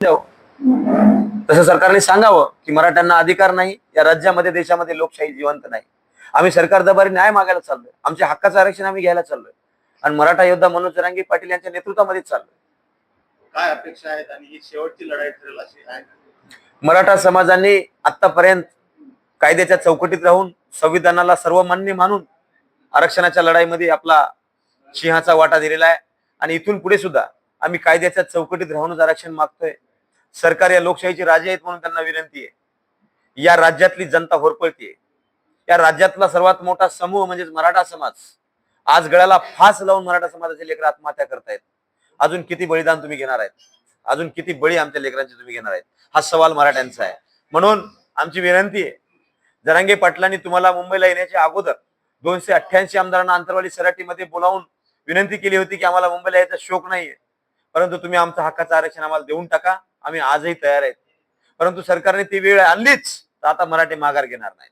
द्यावं तसं सरकारने सांगावं की मराठ्यांना अधिकार नाही या राज्यामध्ये देशामध्ये लोकशाही जिवंत नाही. आम्ही सरकार दरबारी न्याय मागायला चाललोय. आमच्या हक्काचं आरक्षण आम्ही घ्यायला चाललोय. आणि मराठा योद्धा मनोज जरांगे पाटील यांच्या नेतृत्वामध्ये चाललोय. काय अपेक्षा आहेत आणि ही शेवटची लढाई ठरेल अशी आहे? मराठा समाजाने आतापर्यंत कायद्याच्या चौकटीत राहून संविधानाला सर्वमान्य मानून आरक्षणाच्या लढाईमध्ये आपला सिंहाचा वाटा दिलेला आहे. आणि इथून पुढे सुद्धा आम्ही कायद्याच्या चौकटीत राहूनच आरक्षण मागतोय. सरकार या लोकशाहीचे राजे आहेत म्हणून त्यांना विनंती आहे. या राज्यातली जनता होरपळतीये या राज्यातला सर्वात मोठा समूह म्हणजेच मराठा समाज आज गळ्याला फास लावून मराठा समाजाचे लेकर आत्महत्या करतायत. अजून किती बलिदान तुम्ही घेणार आहेत? अजून किती बळी आमच्या लेकरांचे तुम्ही घेणार आहेत? हा सवाल मराठ्यांचा आहे. म्हणून आमची विनंती आहे जरांगे पाटलांनी तुम्हाला मुंबईला येण्याच्या अगोदर दोनशे अठ्ठ्याऐंशी आमदारांना आंतरवाली सराटीमध्ये बोलावून विनंती केली होती की आम्हाला मुंबईला यायचा शोक नाहीये. परंतु तुम्ही आमचा हक्काचं आरक्षण आम्हाला देऊन टाका. आम्ही आजही तयार आहेत. परंतु सरकारने ती वेळ आणलीच तर आता मराठी माघार घेणार नाही.